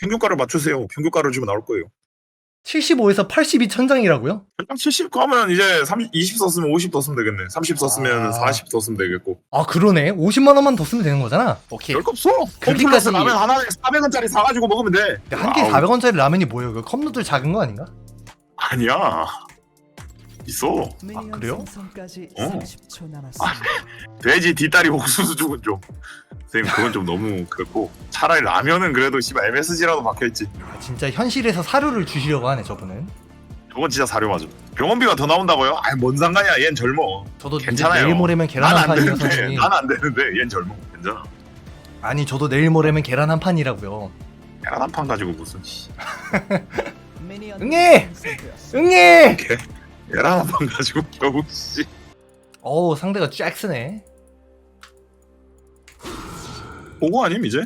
평균가를 맞추세요. 평균가를 주면 나올 거예요. 75에서 82 천장이라고요? 그냥 70 하면 이제 30, 20 썼으면 50 더 쓰면 되겠네. 30 썼으면 아. 40 더 쓰면 되겠고. 아 그러네 50만 원만 더 쓰면 되는 거잖아 오케이 별거 없어. 컴플러스 라면 하나에 400원짜리 사가지고 먹으면 돼. 한 아우, 400원짜리 라면이 뭐예요? 그 컵누들 작은 거 아닌가? 아니야. 있어. 아, 그래요? 생성까지 어. 30초 남았습니다. 돼지 뒷다리 옥수수 죽은 좀. 선생님 그건 좀 너무 그렇고 차라리 라면은 그래도 씨발 MSG라도 박혀있지. 아, 진짜 현실에서 사료를 주시려고 하네 저분은 저건 진짜 사료 맞음. 병원비가 더 나온다고요? 아이 뭔 상관이야. 얜 젊어. 저도 괜찮아요. 내일 모레면 계란 한 난안 판이라서 되는데. 선생님. 난 안 되는데 얜 젊어. 괜찮아. 아니 저도 내일 모레면 계란 한 판이라고요 계란 한 판 가지고 무슨 씨. 응애! 응애! 계란 한판 가지고 겨우 씨. 어우 상대가 잭스네 보고 아님 이제?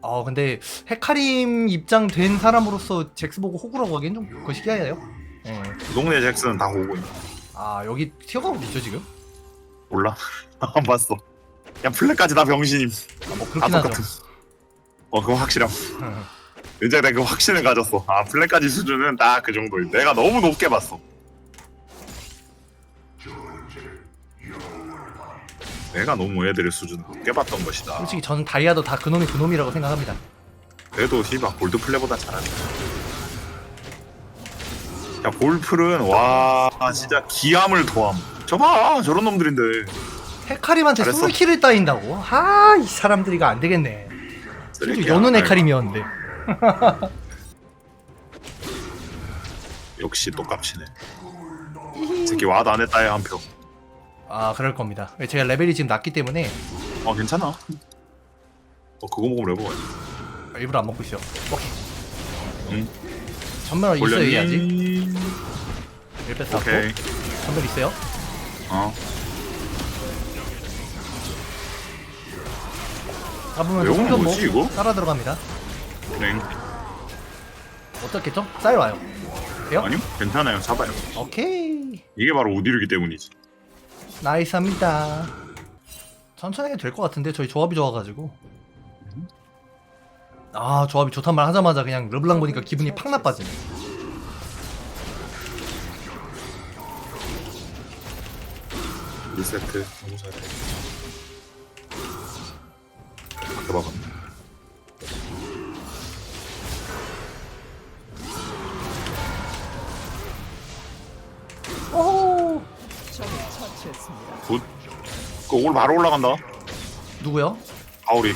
어 근데 헤카림 입장 된 사람으로서 잭스 보고 호구라고 하기엔 좀 거시기하네요 예. 그 동네 잭슨은 다 보고 있네. 아 여기 튀어가고 있죠 지금? 몰라. 안 봤어. 그냥 플랫까지 다 병신임. 아, 뭐 다 그렇긴 하죠 똑같음. 어 그거 확실함. 이제 내가 그 확신을 가졌어. 아 플랫까지 수준은 딱 그 정도임. 내가 너무 높게 봤어. 내가 너무 애들의 수준을 높게 봤던 것이다. 솔직히 저는 다이아도 다 그놈이 그놈이라고 생각합니다 그래도 씨발 골드 플레보다 잘하네. 야 볼풀은 와 진짜 기함을 도함. 저봐 저런 놈들인데. 헤카림한테 잘했어. 솔킬을 따인다고? 아 이 사람들이 이거 안 되겠네 심지어 쓰레기야. 연운 헤카림이었는데 역시 똑같이네. 이 새끼 와도 안 했다야 한 표. 아 그럴 겁니다 제가 레벨이 지금 낮기 때문에 어 괜찮아. 어 그거 먹으면 레버 일부러 안 먹고 있어요 오케이 응. 전멸 해야지 올렸니? 1패 쌓고 오케이. 전멸 있어요 어. 잡으면 성전 뭐지, 뭐 이거? 따라 들어갑니다 네. 어떻겠죠? 쌀 와요 돼요? 아니요 괜찮아요 잡아요. 오케이 이게 바로 오디르기 때문이지. 나이스합니다 천천히 해도 될 것 같은데 저희 조합이 좋아가지고 아 조합이 좋단 말 하자마자 그냥 르블랑 보니까 기분이 팍 나빠지네 리세트 너무 잘해. 아까 막았네. 처치했습니다. 굿. 그올 바로 올라간다. 누구요? 아우리.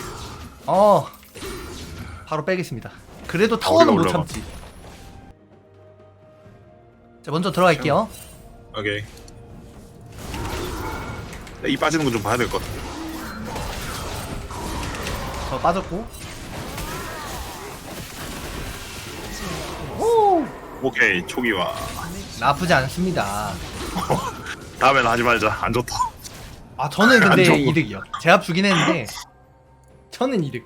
어 바로 빼겠습니다 그래도 타워는 못 올라가. 참지 자 먼저 들어갈게요 오케이. 이 빠지는 거 좀 봐야 될 것 같아. 저 빠졌고 오 오케이 초기화. 나쁘지 않습니다 다음엔 하지 말자. 안 좋다. 아 저는 안 근데 좋고. 이득이요 제압 주긴 했는데 저는 이득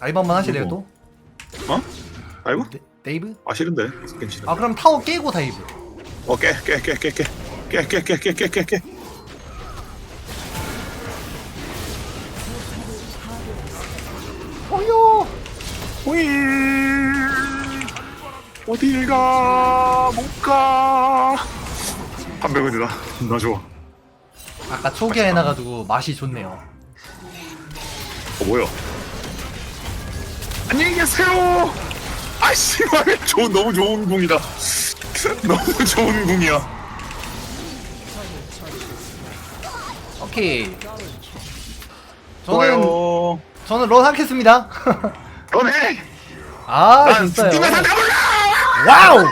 다이브 한번 하실래요 또? 아이고. 네, 데이브? 아 싫은데. 싫은데. 아 그럼 타워 깨고 다이브 어, 깨, 깨, 깨, 깨, 깨. 깨, 깨, 깨, 깨, 깨, 깨, 깨. 어요 호이. 어딜 가? 못 가. 300원이다. 나 좋아. 아까 초기화 해놔가지고 맛이 좋네요 어, 뭐야? 안녕히 계세요. 아씨, 말 좋은, 너무 좋은 궁이다. 너무 좋은 궁이야. 오케이 저는 좋아요. 저는 런 하겠습니다 너네. 아 난 진짜요 죽기만 하다 몰라. 와우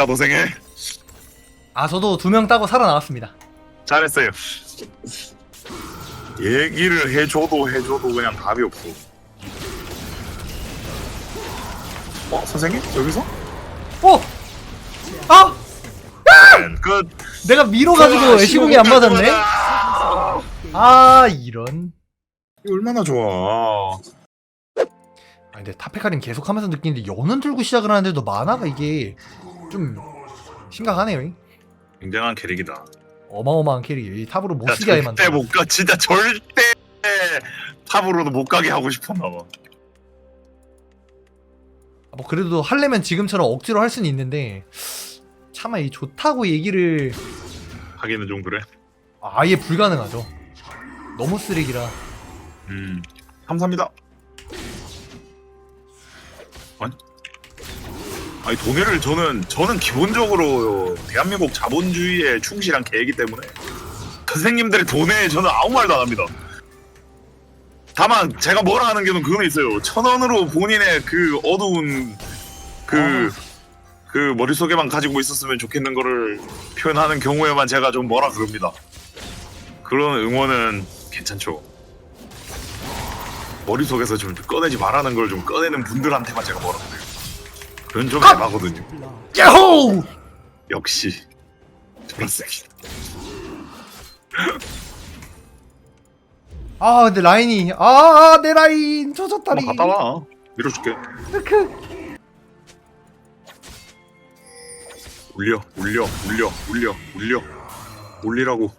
각자 도생해. 아 저도 두 명 따고 살아나왔습니다 잘했어요. 얘기를 해줘도 해줘도 그냥 답이 없어. 어, 선생님? 여기서? 오! 아! 네, 끝. 내가 밀어가지고 아, 애쉬공이 안 맞았네? 아 이런 이거 얼마나 좋아. 아 근데 타페카린 계속하면서 느끼는데 연은 들고 시작을 하는데도 만화가 이게 좀 심각하네요 굉장한 캐릭이다. 어마어마한 캐릭이에요. 이 탑으로 못 쓰게 절대 만들어. 못 가. 진짜 절대 탑으로도 못 가게 하고 싶었나 봐. 뭐 그래도 하려면 지금처럼 억지로 할 수는 있는데 차마 이 좋다고 얘기를 하기는 좀 그래. 아예 불가능하죠. 너무 쓰레기라. 음. 감사합니다. 아니, 돈을 저는 저는 기본적으로 대한민국 자본주의에 충실한 개이기 때문에 선생님들의 돈에 저는 아무 말도 안 합니다. 다만 제가 뭐라 하는 게는 그건 있어요. 천 원으로 본인의 그 어두운 그 그 머릿속에만 가지고 있었으면 좋겠는 거를 표현하는 경우에만 제가 좀 뭐라 그럽니다. 그런 응원은 괜찮죠. 머릿속에서 좀 꺼내지 말라는 걸 좀 꺼내는 분들한테만 제가 뭐라 그래요. 그건 좀 컷! 애매하거든요. 야호! 역시 플라스틱. 아 근데 라인이 아 내 라인 조졌다리. 한번 갔다 와. 밀어줄게. 올려, 올려, 올려, 올려, 올려, 올리라고,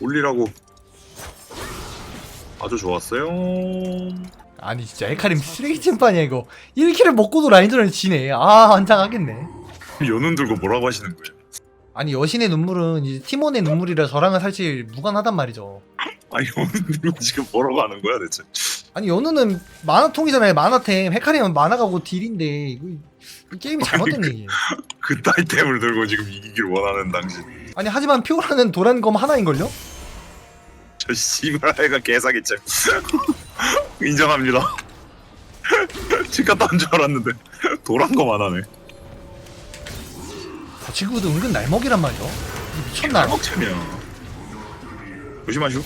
올리라고. 아주 좋았어요. 아니 진짜 헤카림 쓰레기 챔판이야 이거 1킬을 먹고도 라인전을 지네 아 환장하겠네 연운 들고 뭐라고 하시는 거예요? 아니 여신의 눈물은 이제 티몬의 눈물이라 저랑은 사실 무관하단 말이죠 아니 연운 들고 지금 뭐라고 하는 거야 대체? 아니 연우는 만화통이잖아요 만화템 헤카림은 만화가고 딜인데 이거 이 게임이 잘못된 아니, 얘기예요 그 따이템을 들고 지금 이기길 원하는 당신. 아니 하지만 피오라는 도란 검 하나인걸요? 저 씨발애가 개사기잼. 인정합니다. 치과 딴줄 알았는데 도란 거만 하네. 저 친구도 은근 날먹이란 말이죠 이 미쳤나 먹채면 조심하시오.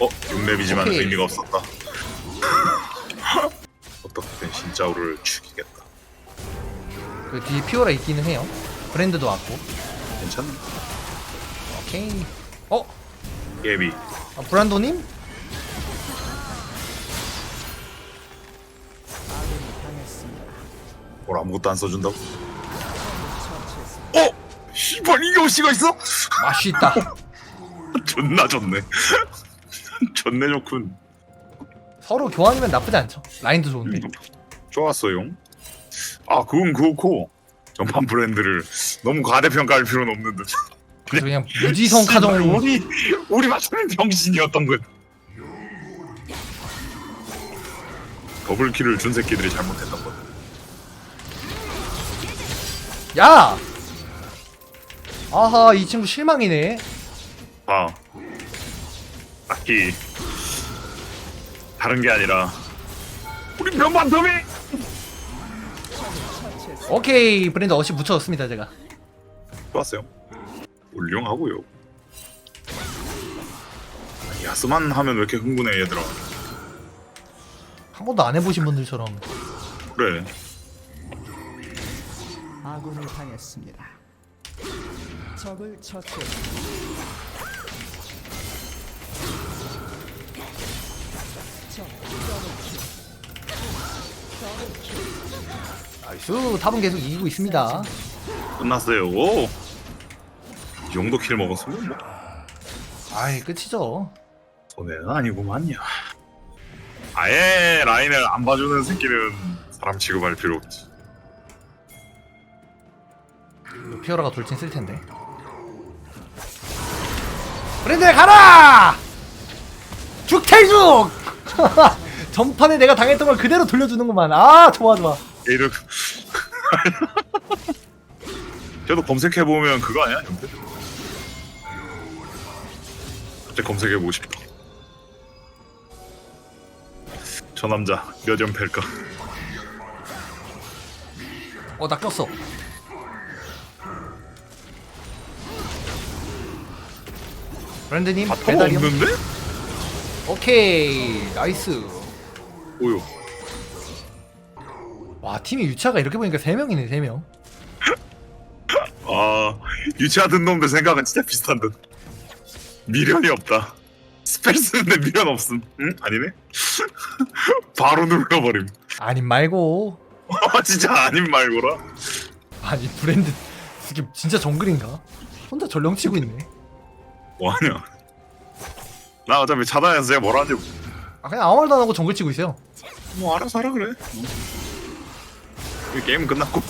어, 6렙이지만 오케이. 의미가 없었다. 어떻게든 신짜오를 죽이겠다. 그 뒤에 피오라 있기는 해요 브랜드도 왔고 괜찮네. 오케이 어? 예비. 아, 브란도님? 뭘 아무것도 안 써준다고? 어? 씨발 이게 오씨가 있어? 맛있다 존나 좋네. 좋네 좋군. 서로 교환이면 나쁘지 않죠 라인도 좋은데 좋았어요. 아 그건 그렇고 전판 브랜드를 너무 과대평가할 필요는 없는 듯. 그래서 그냥 무지성 카정으로 우리 우리 맞추는 병신이었던 것. 더블킬을 준 새끼들이 잘못했던 것. 야! 아하 이 친구 실망이네 아 딱히 다른 게 아니라 우리 변반텀이 처치했습니다. 오케이 브랜드 어시 붙여줬습니다 제가 좋았어요. 훌륭하고요. 야스만 하면 왜 이렇게 흥분해 얘들아? 한 번도 안 해보신 분들처럼 그래. 아군이 당했습니다. 적을 처치 나이스 탑은 계속 이기고 있습니다 끝났어요. 오. 이 정도 킬 먹었으면 뭐 아이 끝이죠 손해는 아니구만요. 아예 라인을 안 봐주는 새끼는 사람 취급할 필요 없지. 피어라가 돌진 쓸 텐데 브랜드 가라! 죽태죽! 전판에 내가 당했던 걸 그대로 돌려주는구만 아 좋아 좋아 이르. 저도 검색해 보면 그거 아니야? 연패? 갑자기 검색해 보고 싶다. 저 남자 몇 연패일까? 어 나 꼈어 브랜드님 아, 더 배달이요? 없는데? 오케이 나이스 오요. 와 팀이 유차가 이렇게 보니까 3명이네 3명 아 유치하던 놈들 생각은 진짜 비슷한 듯. 미련이 없다. 스펠 쓰는데 미련 없음. 응? 아니네? 바로 눌러버림. 아님 말고 진짜 아님 말고라. 아니 브랜드 이게 진짜 정글인가? 혼자 전령 치고 있네. 뭐하냐? 나 어차피 차단해서 제가 뭐라 하는지 아 그냥 아무 말도 안 하고 정글 치고 있어요. 뭐 알아서 하라 그래. 이 게임 끝났고.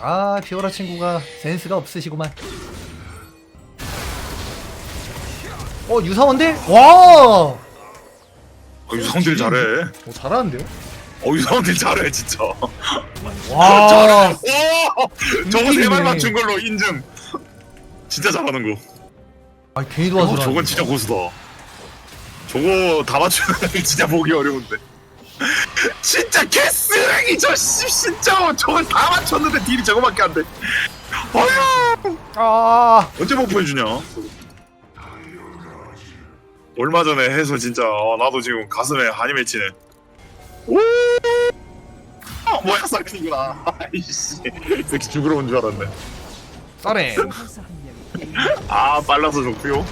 아 피오라 친구가 센스가 없으시구만. 어 유사원들? 와! 어, 유성들 잘해. 어, 잘하는데요? 어 유성들 잘해 진짜. 와! 오! 저거 세 발. 맞춘 걸로 인증. 진짜 잘하는 거. 아 괜히 어, 도와주라. 저건 진짜 고수다. 저거 다 맞추는 애들 진짜 보기 어려운데. 진짜 개쓰레기 저 씨, 진짜 저걸 다 맞췄는데 딜이 저거밖에 안 돼. 어휴 아 언제 못 보여주냐? 얼마 전에 해서 진짜 어, 나도 지금 가슴에 한이 맺히네. 오! 아, 뭐야 싹이구나. 아이씨, 이렇게 죽으러 온 줄 알았네. 명이 아 빨라서 좋고요.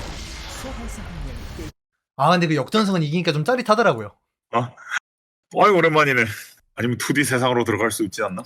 아 근데 그 역전승은 이기니까 좀 짜릿하더라고요. 어이 오랜만이네. 아니면 2D 세상으로 들어갈 수 있지 않나?